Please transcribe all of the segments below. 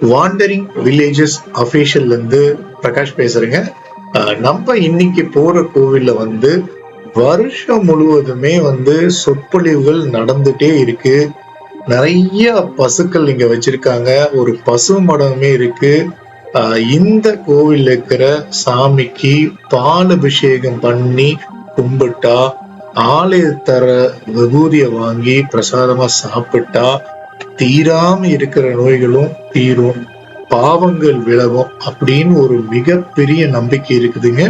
Wandering villages அஃபீஷியல்ல இருந்து பிரகாஷ் பேசுறேங்க. அஹ் நம்ம இன்னைக்கு போற கோவில்ல வந்து வருஷம் முழுவதுமே வந்து சொற்பொழிவுகள் நடந்துட்டே இருக்கு. நிறைய பசுக்கள் இங்க வச்சிருக்காங்க. ஒரு பசு மடமே இருக்கு. இந்த கோவில் இருக்கிற சாமிக்கு பால் அபிஷேகம் பண்ணி கும்பிட்டா ஆலயத்தர விபூதியை வாங்கி பிரசாதமா சாப்பிட்டா தீராம இருக்கிற நோய்களும் தீரும் பாவங்கள் விலகும் அப்படின்னு ஒரு மிகப்பெரிய நம்பிக்கை இருக்குதுங்க.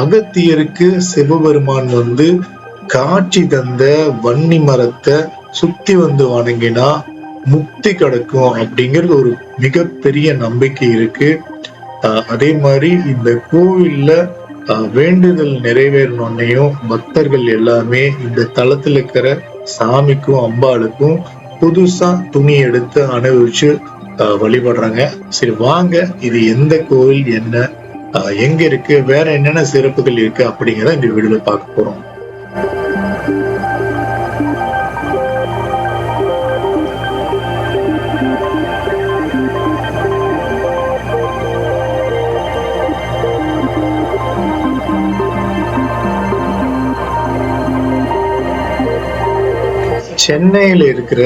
அகத்தியருக்கு சிவபெருமான் வந்து காட்சி தந்த வன்னி மரத்தை சுத்தி வந்து வணங்கினா முக்தி கிடைக்கும் அப்படிங்கிறது ஒரு மிகப்பெரிய நம்பிக்கை இருக்கு. அதே மாதிரி இந்த கோவில்ல வேண்டுதல் நிறைவேறணுன்னையும் பக்தர்கள் எல்லாமே இந்த தளத்துல இருக்கிற சாமிக்கும் அம்பாளுக்கும் புதுசா துணி எடுத்து அனுபவிச்சு வழிபடுறாங்க. சரி வாங்க இது எந்த கோவில் என்ன எங்க இருக்கு? வேற என்னென்ன சிறப்புகள் இருக்கு அப்படிங்கிறத இந்த வீடியோல பார்க்க போறோம். சென்னையில இருக்கிற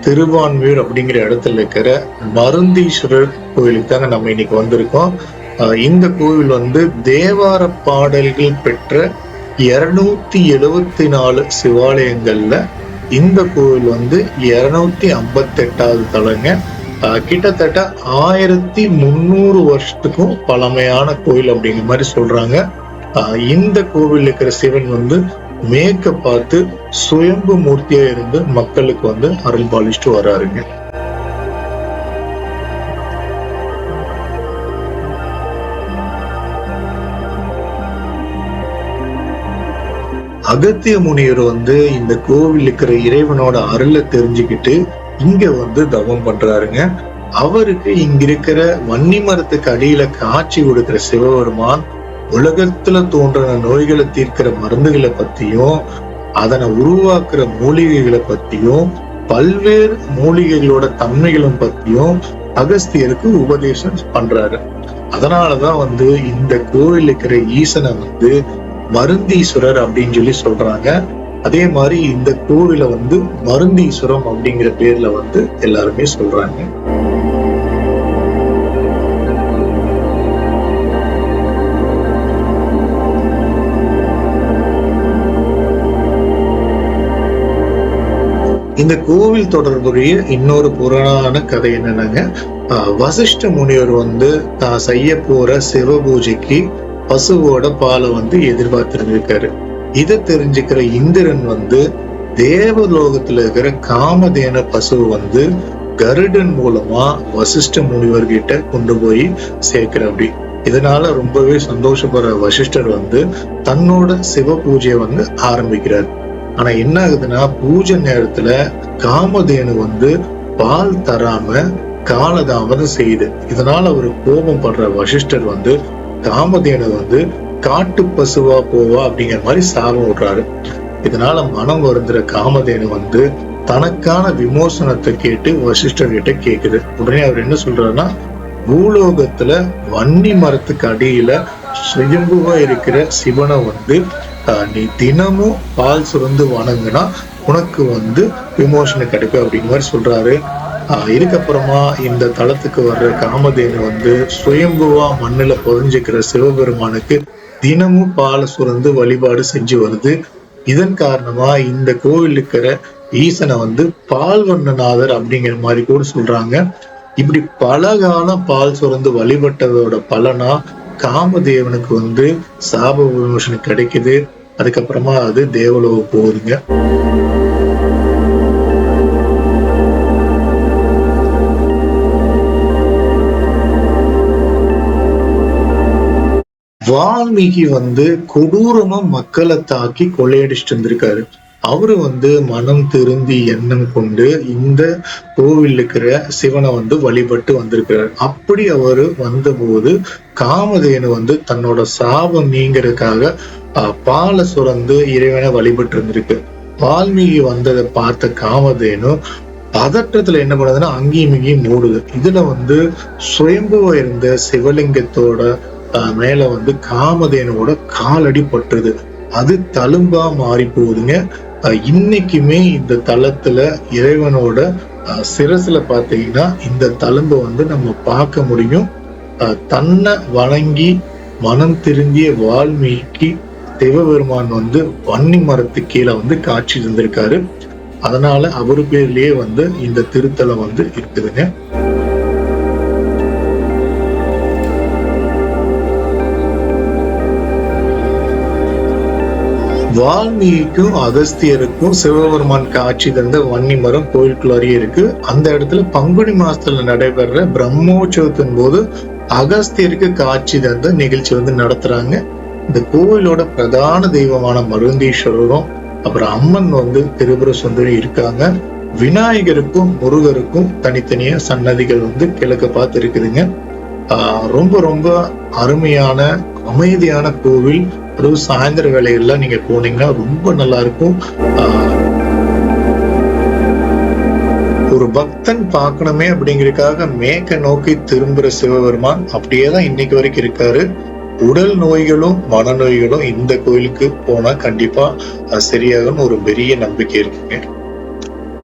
திருவான்மியூர் அப்படிங்கிற இடத்துல இருக்கிற மருந்தீஸ்வரர் கோயிலுக்கு தாங்க நம்ம இன்னைக்கு வந்திருக்கோம். இந்த கோவில் வந்து தேவார பாடல்கள் பெற்ற இருநூத்தி எழுபத்தி நாலு சிவாலயங்கள்ல இந்த கோவில் வந்து இருநூத்தி ஐம்பத்தி எட்டாவது தலங்க கிட்டத்தட்ட ஆயிரத்தி முந்நூறு வருஷத்துக்கும் பழமையான கோயில் அப்படிங்கிற மாதிரி சொல்றாங்க. இந்த கோவில் இருக்கிற சிவன் வந்து மேற்க பார்த்து சுயம்பு மூர்த்தியா இருந்து மக்களுக்கு வந்து அருள் பாலிச்சுட்டு வராருங்க. அகத்திய முனிவர் வந்து இந்த கோவில் இருக்கிற இறைவனோட அருளை தெரிஞ்சுக்கிட்டு இங்க வந்து தவம் பண்றாருங்க. அவருக்கு இங்க இருக்கிற வன்னி மரத்துக்கு அடியில காட்சி கொடுக்கிற சிவபெருமான் உலகத்துல தோன்றின நோய்களை தீர்க்கிற மருந்துகளை பத்தியும் அதனை உருவாக்குற மூலிகைகளை பத்தியும் பல்வேறு மூலிகைகளோட தன்மைகளும் பத்தியும் அகஸ்தியருக்கு உபதேசம் பண்றாரு. அதனாலதான் வந்து இந்த கோவில் இருக்கிற ஈசனை வந்து மருந்தீஸ்வரர் அப்படின்னு சொல்லி சொல்றாங்க. அதே மாதிரி இந்த கோவில வந்து மருந்தீஸ்வரம் அப்படிங்கிற பேர்ல வந்து எல்லாருமே சொல்றாங்க. இந்த கோவில் தொடர்புடைய இன்னொரு புராண கதை என்னன்னாங்க? வசிஷ்ட முனிவர் வந்து தான் செய்ய போற சிவ பூஜைக்கு பசுவோட பாலை வந்து எதிர்பார்த்துருந்துருக்காரு. இதை தெரிஞ்சுக்கிற இந்திரன் வந்து தேவலோகத்துல இருக்கிற காமதேன பசுவை வந்து கருடன் மூலமா வசிஷ்ட முனிவர் கிட்ட கொண்டு போய் சேர்க்கிற அப்படி இதனால ரொம்பவே சந்தோஷப்படுற வசிஷ்டர் வந்து தன்னோட சிவ பூஜையை வந்து ஆரம்பிக்கிறார். ஆனா என்ன ஆகுதுன்னா பூஜை நேரத்துல காமதேனு வந்து பால் தராம காலதாமதம் செய்யுது. இதனால ஒரு கோபம் படுற வசிஷ்டர் வந்து காமதேனு வந்து காட்டு பசுவா போவா அப்படிங்கிற மாதிரி சாபம் விடுறாரு. இதனால மனம் வருந்துற காமதேனு வந்து தனக்கான விமோசனத்தை கேட்டு வசிஷ்டர் கிட்ட கேக்குது. உடனே அவர் என்ன சொல்றாருன்னா பூலோகத்துல வன்னி மரத்துக்கு அடியில சுயம்புவா இருக்கிற சிவனை வந்து ஆஹ், நீ தினமும் பால் சுரந்து வணங்குனா உனக்கு வந்து விமோசனம் கிடைக்கும் அப்படிங்கிற மாதிரி சொல்றாரு. இதுக்கப்புறமா இந்த தளத்துக்கு வர்ற காமதேனு வந்து சுயம்புவா மண்ணுல புதஞ்சுக்கிற சிவபெருமானுக்கு தினமும் பால சுரந்து வழிபாடு செஞ்சு வருது. இதன் காரணமா இந்த கோவில் இருக்கிற ஈசனை வந்து பால்வண்ணநாதர் அப்படிங்கிற மாதிரி கூட சொல்றாங்க. இப்படி பல காலம் பால் சுரந்து வழிபட்டதோட பலனா காமதேவனுக்கு வந்து சாப விமோசனம் கிடைக்குது. அதுக்கப்புறமா அது தேவலோக போகுதுங்க. வால்மீகி வந்து கொடூரமா மக்களை தாக்கி கொள்ளையடிச்சிட்டு இருந்திருக்காரு அவரு வந்து மனம் திருந்தி எண்ணம் கொண்டு இந்த கோவில் இருக்கிற சிவனை வந்து வழிபட்டு வந்திருக்கிறார். அப்படி அவரு வந்தபோது காமதேனு வந்து தன்னோட சாபம் நீங்கிறதுக்காக பாலை சுரந்து இறைவனை வழிபட்டு இருந்திருக்கு. வால்மீகி வந்ததை பார்த்த காமதேனு பதற்றத்துல என்ன பண்ணுதுன்னா அங்கேயும் இங்கேயும் மூடுது. இதுல வந்து சுயம்புவ இருந்த சிவலிங்கத்தோட மேல வந்து காமதேனோட காலடி பட்டுது. அது தழும்பா மாறி போகுதுங்க. இன்னைக்குமே இந்த தளத்துல இறைவனோட சிரசுல பாத்தீங்கன்னா இந்த தழும்ப வந்து நம்ம பார்க்க முடியும். தன்னை வணங்கி மனம் திருந்திய வால்மீகி சிவபெருமான் வந்து வன்னி மரத்து கீழே வந்து காட்சி இருந்திருக்காரு அதனால அவரு பேர்லயே வந்து இந்த திருத்தலம் வந்து இருக்குதுங்க. வால்மீகிக்கும் அகஸ்தியருக்கும் சிவபெருமான் காட்சி தந்த வன்னி மரம் கோயிலுக்குள்ளாரியே இருக்கு. அந்த இடத்துல பங்குனி மாசத்துல நடைபெற பிரம்மோற்சவத்தின் போது அகஸ்தியருக்கு காட்சி தந்த நிகழ்ச்சி வந்து நடத்துறாங்க. இந்த கோவிலோட பிரதான தெய்வமான மருந்தீஸ்வரரும் அப்புறம் அம்மன் வந்து திரிபுர சுந்தரி இருக்காங்க. விநாயகருக்கும் முருகருக்கும் தனித்தனியா சன்னதிகள் வந்து கிழக்க பார்த்து இருக்குதுங்க ரொம்ப ரொம்ப அருமையான அமைதியான கோவில். அதுவும் சாயந்தர வேலைகள்லாம் நீங்க போனீங்கன்னா ரொம்ப நல்லா இருக்கும் ஒரு பக்தன் பார்க்கணுமே அப்படிங்கிறதுக்காக மேக்க நோக்கி திரும்புற சிவபெருமான் அப்படியேதான் இன்னைக்கு வரைக்கும் இருக்காரு. உடல் நோய்களும் மனநோய்களும் இந்த கோயிலுக்கு போனா கண்டிப்பா சரியாகும்னு ஒரு பெரிய நம்பிக்கை இருக்குங்க.